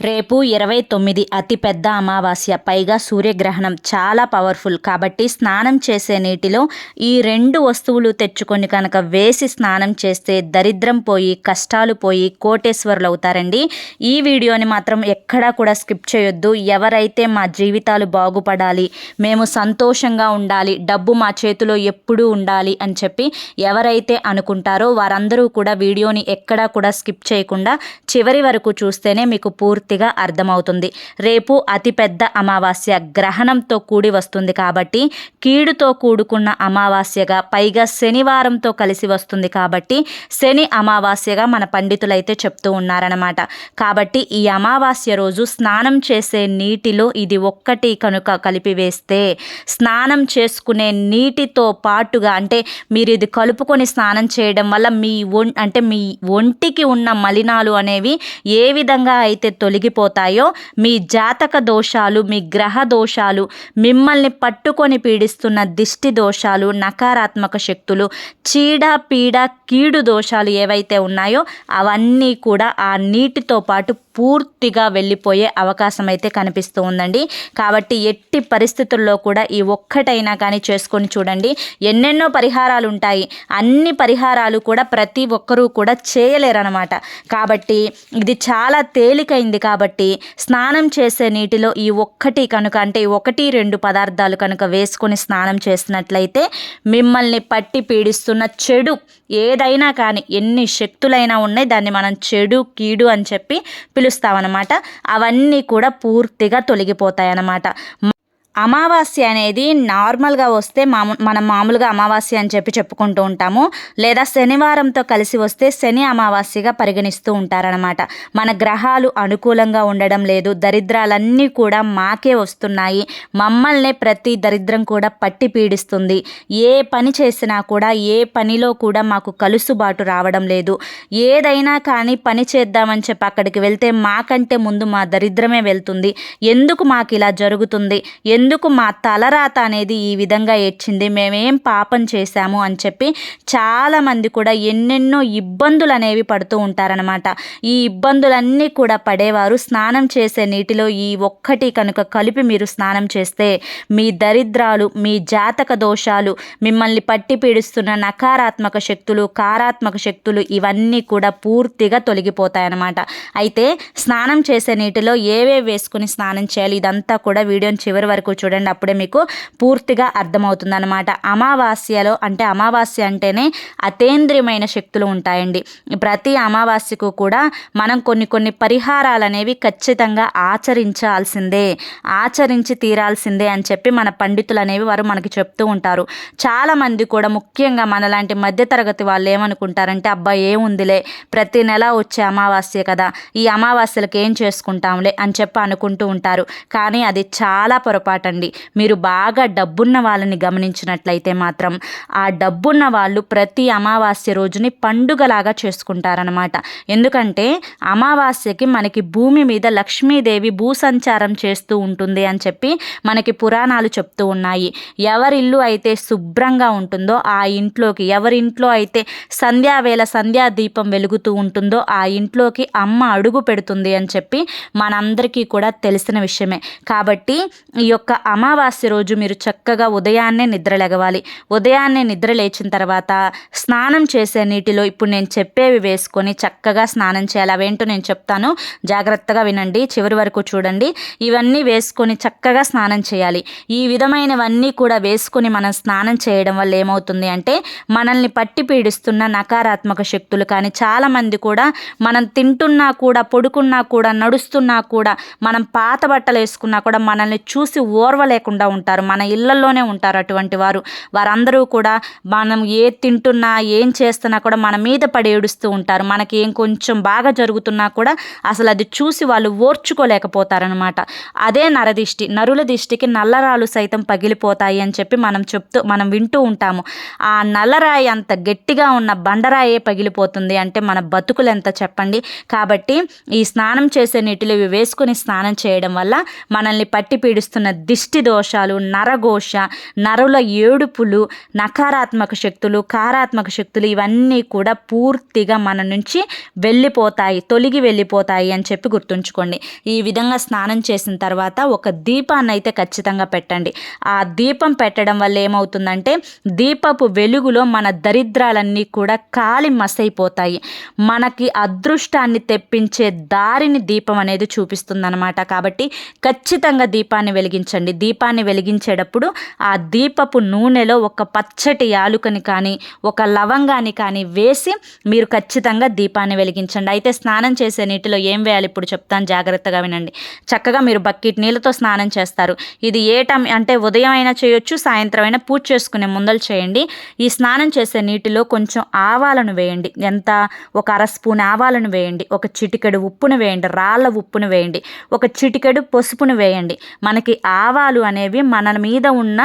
రేపు ఇరవై తొమ్మిది అతిపెద్ద అమావాస్య. పైగా సూర్యగ్రహణం చాలా పవర్ఫుల్. కాబట్టి స్నానం చేసే నీటిలో ఈ రెండు వస్తువులు తెచ్చుకొని కనుక వేసి స్నానం చేస్తే దరిద్రం పోయి కష్టాలు పోయి కోటేశ్వరులు అవుతారండి. ఈ వీడియోని మాత్రం ఎక్కడా కూడా స్కిప్ చేయొద్దు. ఎవరైతే మా జీవితాలు బాగుపడాలి మేము సంతోషంగా ఉండాలి డబ్బు మా చేతిలో ఎప్పుడూ ఉండాలి అని చెప్పి ఎవరైతే అనుకుంటారో వారందరూ కూడా వీడియోని ఎక్కడా కూడా స్కిప్ చేయకుండా చివరి వరకు చూస్తేనే మీకు పూర్తి పూర్తిగా అర్థమవుతుంది. రేపు అతిపెద్ద అమావాస్య గ్రహణంతో కూడి వస్తుంది కాబట్టి కీడుతో కూడుకున్న అమావాస్యగా పైగా శనివారంతో కలిసి వస్తుంది కాబట్టి శని అమావాస్యగా మన పండితులైతే చెప్తూ ఉన్నారనమాట కాబట్టి ఈ అమావాస్య రోజు స్నానం చేసే నీటిలో ఇది ఒక్కటి కనుక కలిపివేస్తే స్నానం చేసుకునే నీటితో పాటుగా అంటే మీరు ఇది కలుపుకొని స్నానం చేయడం వల్ల మీ ఒం అంటే మీ ఒంటికి ఉన్న మలినాలు అనేవి ఏ విధంగా అయితే తొలి తొలగిపోతాయో మీ జాతక దోషాలు మీ గ్రహ దోషాలు మిమ్మల్ని పట్టుకొని పీడిస్తున్న దిష్టి దోషాలు నకారాత్మక శక్తులు చీడ పీడ కీడు దోషాలు ఏవైతే ఉన్నాయో అవన్నీ కూడా ఆ నీటితో పాటు పూర్తిగా వెళ్ళిపోయే అవకాశం అయితే కనిపిస్తూ ఉందండి. కాబట్టి ఎట్టి పరిస్థితుల్లో కూడా ఈ ఒక్కటైనా కానీ చేసుకొని చూడండి. ఎన్నెన్నో పరిహారాలు ఉంటాయి. అన్ని పరిహారాలు కూడా ప్రతి ఒక్కరూ కూడా చేయలేరనమాట కాబట్టి ఇది చాలా తేలికైంది కాబట్టి స్నానం చేసే నీటిలో ఈ ఒక్కటి కనుక అంటే ఒకటి రెండు పదార్థాలు కనుక వేసుకొని స్నానం చేసినట్లయితే మిమ్మల్ని పట్టి పీడిస్తున్న చెడు ఏది ఏదైనా కానీ ఎన్ని శక్తులైనా ఉన్నాయి దాన్ని మనం చెడు కీడు అని చెప్పి పిలుస్తామన్నమాట. అవన్నీ కూడా పూర్తిగా తొలగిపోతాయి అన్నమాట అమావాస్య అనేది నార్మల్గా వస్తే మామూ మనం మామూలుగా అమావాస్య అని చెప్పి చెప్పుకుంటూ ఉంటాము. లేదా శనివారంతో కలిసి వస్తే శని అమావాస్యగా పరిగణిస్తూ ఉంటారనమాట మన గ్రహాలు అనుకూలంగా ఉండడం లేదు. దరిద్రాలన్నీ కూడా మాకే వస్తున్నాయి. మమ్మల్నే ప్రతి దరిద్రం కూడా పట్టి పీడిస్తుంది. ఏ పని చేసినా కూడా ఏ పనిలో కూడా మాకు కలుసుబాటు రావడం లేదు. ఏదైనా కానీ పని చేద్దామని చెప్పి అక్కడికి వెళ్తే మాకంటే ముందు మా దరిద్రమే వెళ్తుంది. ఎందుకు మాకు ఇలా జరుగుతుంది? ఎందుకు మా తలరాత అనేది ఈ విధంగా ఏడ్చింది? మేమేం పాపం చేశాము? అని చెప్పి చాలామంది కూడా ఎన్నెన్నో ఇబ్బందులు అనేవి పడుతూ ఉంటారనమాట ఈ ఇబ్బందులన్నీ కూడా పడేవారు. స్నానం చేసే నీటిలో ఈ ఒక్కటి కనుక కలిపి మీరు స్నానం చేస్తే మీ దరిద్రాలు మీ జాతక దోషాలు మిమ్మల్ని పట్టి పీడిస్తున్న నకారాత్మక శక్తులు కారాత్మక శక్తులు ఇవన్నీ కూడా పూర్తిగా తొలగిపోతాయన్నమాట. అయితే స్నానం చేసే నీటిలో ఏవే వేసుకుని స్నానం చేయాలి? ఇదంతా కూడా వీడియోని చివరి వరకు వరకు చూడండి అప్పుడే మీకు పూర్తిగా అర్థమవుతుంది అనమాట అమావాస్యలో అంటే అమావాస్య అంటేనే అతేంద్రియమైన శక్తులు ఉంటాయండి. ప్రతి అమావాస్యకు కూడా మనం కొన్ని కొన్ని పరిహారాలు అనేవి ఖచ్చితంగా ఆచరించాల్సిందే ఆచరించి తీరాల్సిందే అని చెప్పి మన పండితులు అనేవి వారు మనకి చెప్తూ ఉంటారు. చాలామంది కూడా ముఖ్యంగా మనలాంటి మధ్యతరగతి వాళ్ళు ఏమనుకుంటారంటే అబ్బా ఏముందిలే ప్రతి నెల వచ్చే అమావాస్య కదా ఈ అమావాస్యలకు ఏం చేసుకుంటాంలే అని చెప్పి అనుకుంటూ ఉంటారు. కానీ అది చాలా పొరపాటు. పొరపాటండి మీరు బాగా డబ్బున్న వాళ్ళని గమనించినట్లయితే మాత్రం ఆ డబ్బున్న వాళ్ళు ప్రతి అమావాస్య రోజుని పండుగలాగా చేసుకుంటారనమాట ఎందుకంటే అమావాస్యకి మనకి భూమి మీద లక్ష్మీదేవి భూసంచారం చేస్తూ ఉంటుంది అని చెప్పి మనకి పురాణాలు చెప్తూ ఉన్నాయి. ఎవరిల్లు అయితే శుభ్రంగా ఉంటుందో ఆ ఇంట్లోకి ఎవరింట్లో అయితే సంధ్యావేళ సంధ్యా దీపం వెలుగుతూ ఉంటుందో ఆ ఇంట్లోకి అమ్మ అడుగు పెడుతుంది అని చెప్పి మనందరికీ కూడా తెలిసిన విషయమే. కాబట్టి ఈ యొక్క యొక్క అమావాస్య రోజు మీరు చక్కగా ఉదయాన్నే నిద్రలేగవాలి ఉదయాన్నే నిద్ర లేచిన తర్వాత స్నానం చేసే నీటిలో ఇప్పుడు నేను చెప్పేవి వేసుకొని చక్కగా స్నానం చేయాలి. అవేంటో నేను చెప్తాను. జాగ్రత్తగా వినండి. చివరి వరకు చూడండి. ఇవన్నీ వేసుకొని చక్కగా స్నానం చేయాలి. ఈ విధమైనవన్నీ కూడా వేసుకొని మనం స్నానం చేయడం వల్ల ఏమవుతుంది అంటే మనల్ని పట్టి పీడిస్తున్న నకారాత్మక శక్తులు కానీ చాలామంది కూడా మనం తింటున్నా కూడా పడుకున్నా కూడా నడుస్తున్నా కూడా మనం పాత బట్టలు వేసుకున్నా కూడా మనల్ని చూసి ఓర్వ లేకుండా ఉంటారు. మన ఇళ్ళలోనే ఉంటారు అటువంటి వారు. వారందరూ కూడా మనం ఏ తింటున్నా ఏం చేస్తున్నా కూడా మన మీద పడి ఏడుస్తూ ఉంటారు. మనకి ఏం కొంచెం బాగా జరుగుతున్నా కూడా అసలు అది చూసి వాళ్ళు ఓర్చుకోలేకపోతారనమాట అదే నరదిష్టి. నరుల దిష్టికి నల్లరాలు సైతం పగిలిపోతాయి అని చెప్పి మనం చెప్తూ మనం వింటూ ఉంటాము. ఆ నల్లరాయి అంత గట్టిగా ఉన్న బండరాయే పగిలిపోతుంది అంటే మన బతుకులు ఎంత చెప్పండి. కాబట్టి ఈ స్నానం చేసే నీటిలో ఇవి వేసుకుని స్నానం చేయడం వల్ల మనల్ని పట్టి పీడిస్తున్న దిష్టి దోషాలు నరఘోష నరుల ఏడుపులు నకారాత్మక శక్తులు కారాత్మక శక్తులు ఇవన్నీ కూడా పూర్తిగా మన నుంచి వెళ్ళిపోతాయి తొలగి వెళ్ళిపోతాయి అని చెప్పి గుర్తుంచుకోండి. ఈ విధంగా స్నానం చేసిన తర్వాత ఒక దీపాన్ని అయితే ఖచ్చితంగా పెట్టండి. ఆ దీపం పెట్టడం వల్ల ఏమవుతుందంటే దీపపు వెలుగులో మన దరిద్రాలన్నీ కూడా కాలి మసైపోతాయి. మనకి అదృష్టాన్ని తెప్పించే దారిని దీపం అనేది చూపిస్తుందన్నమాట. కాబట్టి ఖచ్చితంగా దీపాన్ని వెలిగించండి. దీపాన్ని వెలిగించేటప్పుడు ఆ దీపపు నూనెలో ఒక పచ్చటి యాలుకని కానీ ఒక లవంగాన్ని కానీ వేసి మీరు ఖచ్చితంగా దీపాన్ని వెలిగించండి. అయితే స్నానం చేసే నీటిలో ఏం వేయాలి? ఇప్పుడు చెప్తాను. జాగ్రత్తగా వినండి. చక్కగా మీరు బకెట్ నీళ్ళతో స్నానం చేస్తారు. ఇది ఏ టైం అంటే ఉదయం అయినా చేయొచ్చు సాయంత్రం అయినా పూజ చేసుకునే ముందలు చేయండి. ఈ స్నానం చేసే నీటిలో కొంచెం ఆవాలను వేయండి. ఎంత? ఒక అర స్పూన్ ఆవాలను వేయండి. ఒక చిటికెడు ఉప్పును వేయండి. రాళ్ళ ఉప్పును వేయండి. ఒక చిటికెడు పసుపును వేయండి. మనకి ఆవాలు అనేవి మన మీద ఉన్న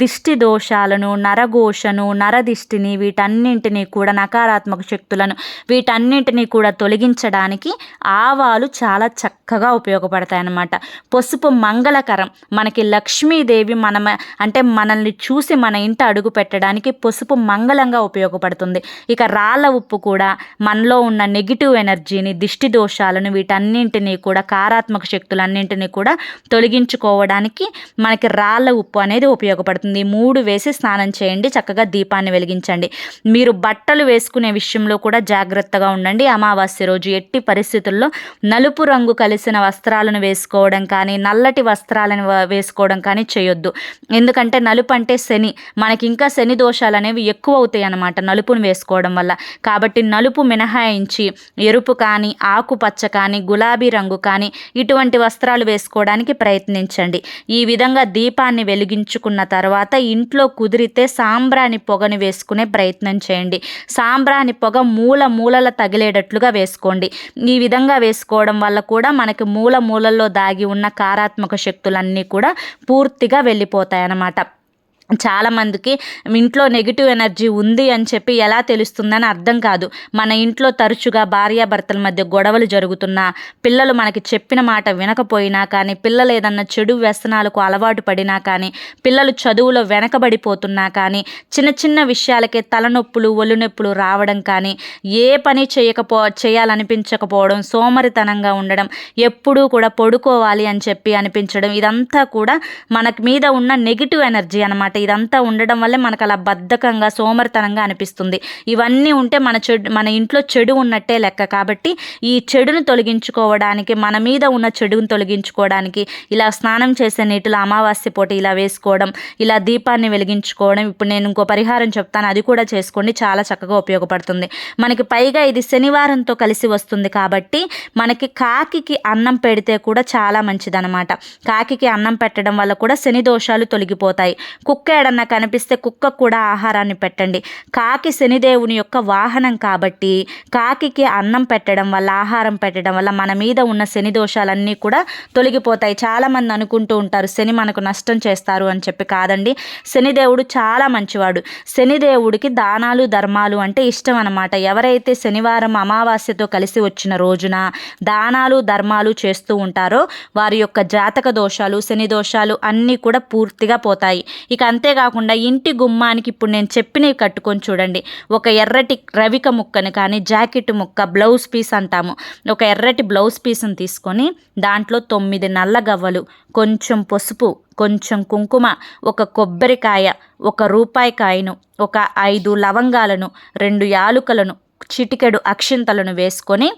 దిష్టి దోషాలను నరఘోషను నరదిష్టిని వీటన్నింటినీ కూడా నకారాత్మక శక్తులను వీటన్నింటినీ కూడా తొలగించడానికి ఆవాలు చాలా చక్కగా ఉపయోగపడతాయి అన్నమాట పసుపు మంగళకరం మనకి లక్ష్మీదేవి మన అంటే మనల్ని చూసి మన ఇంట అడుగు పెట్టడానికి పసుపు మంగళంగా ఉపయోగపడుతుంది. ఇక రాళ్ళ ఉప్పు కూడా మనలో ఉన్న నెగిటివ్ ఎనర్జీని దిష్టి దోషాలను వీటన్నింటినీ కూడా కారాత్మక శక్తులన్నింటినీ కూడా తొలగించుకోవడానికి మనకి రాళ్ళ ఉప్పు అనేది ఉపయోగపడుతుంది. మూడు వేసి స్నానం చేయండి చక్కగా దీపాన్ని వెలిగించండి. మీరు బట్టలు వేసుకునే విషయంలో కూడా జాగ్రత్తగా ఉండండి. అమావాస్య రోజు ఎట్టి పరిస్థితుల్లో నలుపు రంగు కలిసిన వస్త్రాలను వేసుకోవడం కానీ నల్లటి వస్త్రాలను వేసుకోవడం కానీ చేయొద్దు. ఎందుకంటే నలుపు అంటే శని. మనకి ఇంకా శని దోషాలు అనేవి ఎక్కువ అవుతాయి అన్నమాట నలుపును వేసుకోవడం వల్ల. కాబట్టి నలుపు మినహాయించి ఎరుపు కానీ ఆకుపచ్చ కానీ గులాబీ రంగు కానీ ఇటువంటి వస్త్రాలు వేసుకోవడానికి ప్రయత్నించండి. ఈ విధంగా దీపాన్ని వెలిగించుకున్న తర్వాత ఇంట్లో కుదిరితే సాంబ్రాణి పొగని వేసుకునే ప్రయత్నం చేయండి. సాంబ్రాణి పొగ మూల మూలల తగిలేటట్లుగా వేసుకోండి. ఈ విధంగా వేసుకోవడం వల్ల కూడా మనకి మూల మూలల్లో దాగి ఉన్న కారాత్మక శక్తులన్నీ కూడా పూర్తిగా వెళ్ళిపోతాయి అన్నమాట చాలామందికి ఇంట్లో నెగిటివ్ ఎనర్జీ ఉంది అని చెప్పి ఎలా తెలుస్తుందని అర్థం కాదు. మన ఇంట్లో తరచుగా భార్యాభర్తల మధ్య గొడవలు జరుగుతున్నా పిల్లలు మనకి చెప్పిన మాట వినకపోయినా కానీ పిల్లలు ఏదన్నా చెడు వ్యసనాలకు అలవాటు పడినా కానీ పిల్లలు చదువులో వెనకబడిపోతున్నా కానీ చిన్న చిన్న విషయాలకే తలనొప్పులు ఒళ్ళు నొప్పులు రావడం కానీ ఏ పని చేయకపో చేయాలనిపించకపోవడం సోమరితనంగా ఉండడం ఎప్పుడూ కూడా పడుకోవాలి అని చెప్పి అనిపించడం ఇదంతా కూడా మనకు మీద ఉన్న నెగిటివ్ ఎనర్జీ అనమాట ఇదంతా ఉండడం వల్లే మనకు అలా బద్ధకంగా సోమరితనంగా అనిపిస్తుంది. ఇవన్నీ ఉంటే మన చెడు మన ఇంట్లో చెడు ఉన్నట్టే లెక్క. కాబట్టి ఈ చెడును తొలగించుకోవడానికి మన మీద ఉన్న చెడును తొలగించుకోవడానికి ఇలా స్నానం చేసే నీటిలో అమావాస్య పూట ఇలా వేసుకోవడం ఇలా దీపాన్ని వెలిగించుకోవడం ఇప్పుడు నేను ఇంకో పరిహారం చెప్తాను. అది కూడా చేసుకోండి. చాలా చక్కగా ఉపయోగపడుతుంది. మనకి పైగా ఇది శనివారంతో కలిసి వస్తుంది కాబట్టి మనకి కాకికి అన్నం పెడితే కూడా చాలా మంచిదన్నమాట. కాకికి అన్నం పెట్టడం వల్ల కూడా శని దోషాలు తొలగిపోతాయి. కుక్క ఏడన్నా కనిపిస్తే కుక్క కూడా ఆహారాన్ని పెట్టండి. కాకి శనిదేవుని యొక్క వాహనం కాబట్టి కాకికి అన్నం పెట్టడం వల్ల ఆహారం పెట్టడం వల్ల మన మీద ఉన్న శని దోషాలన్నీ కూడా తొలగిపోతాయి. చాలామంది అనుకుంటూ ఉంటారు శని మనకు నష్టం చేస్తారు అని చెప్పి కాదండి. శనిదేవుడు చాలా మంచివాడు. శనిదేవుడికి దానాలు ధర్మాలు అంటే ఇష్టం అనమాట ఎవరైతే శనివారం అమావాస్యతో కలిసి వచ్చిన రోజున దానాలు ధర్మాలు చేస్తూ ఉంటారో వారి యొక్క జాతక దోషాలు శని దోషాలు అన్నీ కూడా పూర్తిగా పోతాయి. ఇక అంతేకాకుండా ఇంటి గుమ్మానికి ఇప్పుడు నేను చెప్పినవి కట్టుకొని చూడండి. ఒక ఎర్రటి రవిక ముక్కని కానీ జాకెట్ ముక్క బ్లౌజ్ పీస్ అంటాము. ఒక ఎర్రటి బ్లౌజ్ పీస్ని తీసుకొని దాంట్లో తొమ్మిది నల్ల గవ్వలు కొంచెం పసుపు కొంచెం కుంకుమ ఒక కొబ్బరికాయ ఒక రూపాయి కాయను ఒక ఐదు లవంగాలను రెండు యాలుకలను చిటికెడు అక్షింతలను వేసుకొని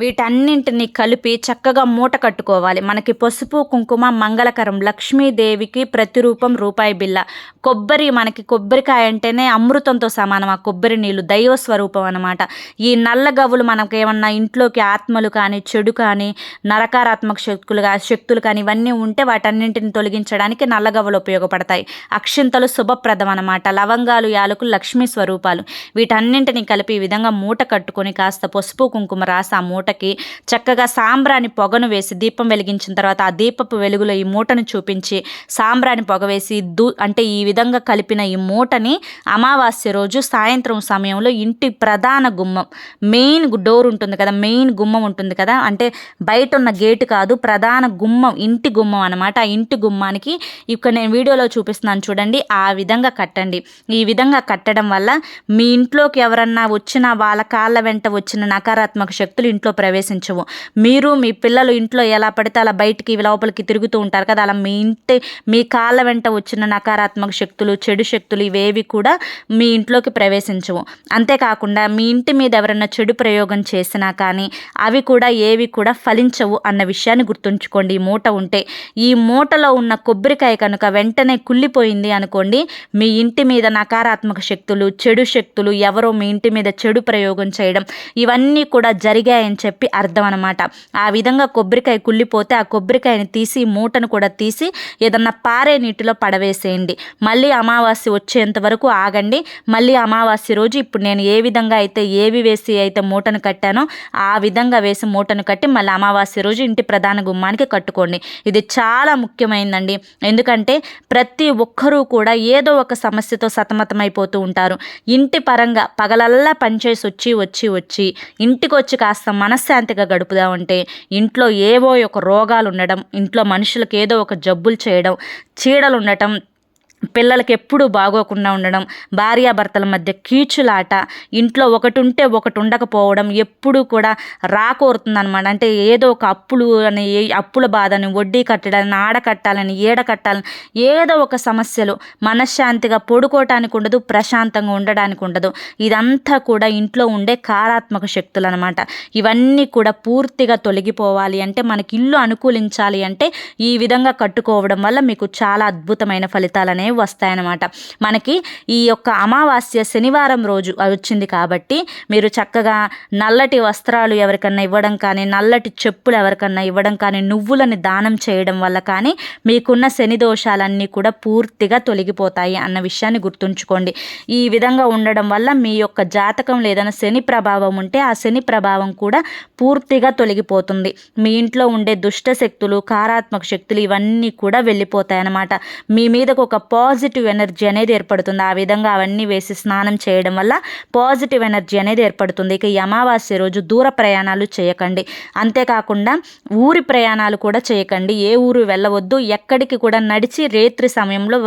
వీటన్నింటిని కలిపి చక్కగా మూట కట్టుకోవాలి. మనకి పసుపు కుంకుమ మంగళకరం లక్ష్మీదేవికి ప్రతిరూపం రూపాయి బిల్ల కొబ్బరి మనకి కొబ్బరికాయ అంటేనే అమృతంతో సమానం. ఆ కొబ్బరి నీళ్ళు దైవ స్వరూపం అనమాట ఈ నల్ల గవ్వులు మనకి ఏమన్నా ఇంట్లోకి ఆత్మలు కానీ చెడు కానీ నరకారాత్మక శక్తులు శక్తులు కానీ ఇవన్నీ ఉంటే వాటన్నింటిని తొలగించడానికి నల్లగవ్వలు ఉపయోగపడతాయి. అక్షింతలు శుభప్రదం అనమాట లవంగాలు యాలకులు లక్ష్మీ స్వరూపాలు. వీటన్నింటిని కలిపి ఈ విధంగా మూట కట్టుకొని కాస్త పసుపు కుంకుమ రాసి ఆ మూట మూటకి చక్కగా సాంబ్రాని పొగను వేసి దీపం వెలిగించిన తర్వాత ఆ దీపపు వెలుగులో ఈ మూటను చూపించి సాంబ్రాని పొగ వేసి దూ అంటే ఈ విధంగా కలిపిన ఈ మూటని అమావాస్య రోజు సాయంత్రం సమయంలో ఇంటి ప్రధాన గుమ్మం మెయిన్ డోర్ ఉంటుంది కదా మెయిన్ గుమ్మం ఉంటుంది కదా అంటే బయట ఉన్న గేటు కాదు ప్రధాన గుమ్మం ఇంటి గుమ్మం అనమాట ఆ ఇంటి గుమ్మానికి ఇక్కడ నేను వీడియోలో చూపిస్తున్నాను చూడండి ఆ విధంగా కట్టండి. ఈ విధంగా కట్టడం వల్ల మీ ఇంట్లోకి ఎవరన్నా వచ్చిన వాళ్ళ కాళ్ళ వెంట వచ్చిన నకారాత్మక శక్తులు ఇంట్లో ప్రవేశించవు. మీరు మీ పిల్లలు ఇంట్లో ఎలా పడితే అలా బయటికి లోపలికి తిరుగుతూ ఉంటారు కదా అలా మీ ఇంటి మీ కాళ్ళ వెంట వచ్చిన నకారాత్మక శక్తులు చెడు శక్తులు ఇవేవి కూడా మీ ఇంట్లోకి ప్రవేశించవు. అంతేకాకుండా మీ ఇంటి మీద ఎవరైనా చెడు ప్రయోగం చేసినా కానీ అవి కూడా ఏవి కూడా ఫలించవు అన్న విషయాన్ని గుర్తుంచుకోండి. ఈ మూట ఉంటే ఈ మూటలో ఉన్న కొబ్బరికాయ కనుక వెంటనే కుళ్ళిపోయింది అనుకోండి మీ ఇంటి మీద నకారాత్మక శక్తులు చెడు శక్తులు ఎవరో మీ ఇంటి మీద చెడు ప్రయోగం చేయడం ఇవన్నీ కూడా జరిగాయని చెప్పి అర్థం అనమాట ఆ విధంగా కొబ్బరికాయ కుళ్ళిపోతే ఆ కొబ్బరికాయని తీసి మూటను కూడా తీసి ఏదన్నా పారే నీటిలో పడవేసేయండి. మళ్ళీ అమావాస్య వచ్చేంత వరకు ఆగండి. మళ్ళీ అమావాస్య రోజు ఇప్పుడు నేను ఏ విధంగా అయితే ఏవి వేసి అయితే మూటను కట్టానో ఆ విధంగా వేసి మూటను కట్టి మళ్ళీ అమావాస్య రోజు ఇంటి ప్రధాన గుమ్మానికి కట్టుకోండి. ఇది చాలా ముఖ్యమైందండి. ఎందుకంటే ప్రతి ఒక్కరూ కూడా ఏదో ఒక సమస్యతో సతమతమైపోతూ ఉంటారు. ఇంటి పరంగా పగలల్లా పనిచేసి వచ్చి వచ్చి వచ్చి ఇంటికి వచ్చి కాస్త మనశ్శాంతిగా గడుపుదామంటే ఇంట్లో ఏవో ఒక రోగాలు ఉండడం ఇంట్లో మనుషులకు ఏదో ఒక జబ్బులు చేయడం చీడలు ఉండటం పిల్లలకి ఎప్పుడూ బాగోకుండా ఉండడం భార్యాభర్తల మధ్య కీచులాట ఇంట్లో ఒకటి ఉంటే ఒకటి ఉండకపోవడం ఎప్పుడూ కూడా రాకోరుతుందనమాట అంటే ఏదో ఒక అప్పులు అని అప్పుల బాధని వడ్డీ కట్టడాలని ఆడ కట్టాలని ఏడ కట్టాలని ఏదో ఒక సమస్యలు మనశ్శాంతిగా పడుకోవటానికి ఉండదు ప్రశాంతంగా ఉండడానికి ఉండదు. ఇదంతా కూడా ఇంట్లో ఉండే కారాత్మక శక్తులు అనమాట ఇవన్నీ కూడా పూర్తిగా తొలగిపోవాలి అంటే మనకి ఇల్లు అనుకూలించాలి అంటే ఈ విధంగా కట్టుకోవడం వల్ల మీకు చాలా అద్భుతమైన ఫలితాలనే అనేవి వస్తాయన్నమాట. మనకి ఈ యొక్క అమావాస్య శనివారం రోజు వచ్చింది కాబట్టి మీరు చక్కగా నల్లటి వస్త్రాలు ఎవరికన్నా ఇవ్వడం కానీ నల్లటి చెప్పులు ఎవరికన్నా ఇవ్వడం కానీ నువ్వులని దానం చేయడం వల్ల కానీ మీకున్న శని దోషాలన్నీ కూడా పూర్తిగా తొలగిపోతాయి అన్న విషయాన్ని గుర్తుంచుకోండి. ఈ విధంగా ఉండడం వల్ల మీ యొక్క జాతకం లేదన్న శని ప్రభావం ఉంటే ఆ శని ప్రభావం కూడా పూర్తిగా తొలగిపోతుంది. మీ ఇంట్లో ఉండే దుష్ట శక్తులు కారాత్మక శక్తులు ఇవన్నీ కూడా వెళ్ళిపోతాయి అన్నమాట మీ మీదకు ఒక పాజిటివ్ ఎనర్జీ అనేది ఏర్పడుతుంది. ఆ విధంగా అవన్నీ వేసి స్నానం చేయడం వల్ల పాజిటివ్ ఎనర్జీ అనేది ఏర్పడుతుంది. ఇక ఈ అమావాస్య రోజు దూర ప్రయాణాలు చేయకండి. అంతేకాకుండా ఊరి ప్రయాణాలు కూడా చేయకండి. ఏ ఊరు వెళ్ళవద్దు. ఎక్కడికి కూడా నడిచి రేత్రి సమయంలో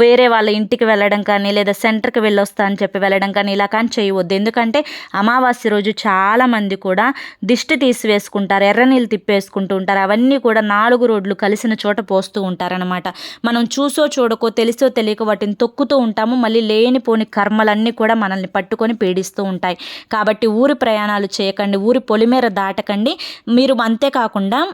వేరే వాళ్ళ ఇంటికి వెళ్ళడం కానీ లేదా సెంటర్కి వెళ్ళొస్తా అని చెప్పి వెళ్ళడం కానీ ఇలా కానీ చేయవద్దు. ఎందుకంటే అమావాస్య రోజు చాలామంది కూడా దిష్టి తీసివేసుకుంటారు ఎర్ర నీళ్ళు తిప్పేసుకుంటూ ఉంటారు. అవన్నీ కూడా నాలుగు రోడ్లు కలిసిన చోట పోస్తూ ఉంటారనమాట మనం చూసో చూడకో తెలిసి తెలియక వాటిని తొక్కుతూ ఉంటాము. మళ్ళీ లేనిపోని కర్మలన్నీ కూడా మనల్ని పట్టుకొని పీడిస్తూ ఉంటాయి. కాబట్టి ఊరి ప్రయాణాలు చేయకండి ఊరి పొలిమేర దాటకండి. మీరు అంతేకాకుండా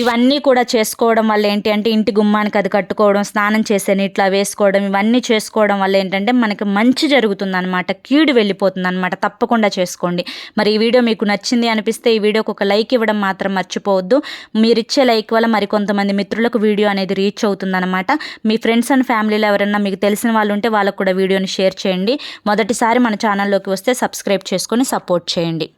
ఇవన్నీ కూడా చేసుకోవడం వల్ల ఏంటి అంటే ఇంటి గుమ్మానికి అది కట్టుకోవడం స్నానం చేసే నీటిలో వేసుకోవడం ఇవన్నీ చేసుకోవడం వల్ల ఏంటంటే మనకి మంచి జరుగుతుంది అనమాట కీడు వెళ్ళిపోతుంది అనమాట తప్పకుండా చేసుకోండి. మరి ఈ వీడియో మీకు నచ్చింది అనిపిస్తే ఈ వీడియోకి ఒక లైక్ ఇవ్వడం మాత్రం మర్చిపోవద్దు. మీరు ఇచ్చే లైక్ వల్ల మరి కొంతమంది మిత్రులకు వీడియో అనేది రీచ్ అవుతుందనమాట మీ ఫ్రెండ్స్ అండ్ ఫ్యామిలీలో ఎవరైనా మీకు తెలిసిన వాళ్ళు ఉంటే వాళ్ళకు కూడా వీడియోని షేర్ చేయండి. మొదటిసారి మన ఛానల్లోకి వస్తే సబ్స్క్రైబ్ చేసుకొని సపోర్ట్ చేయండి.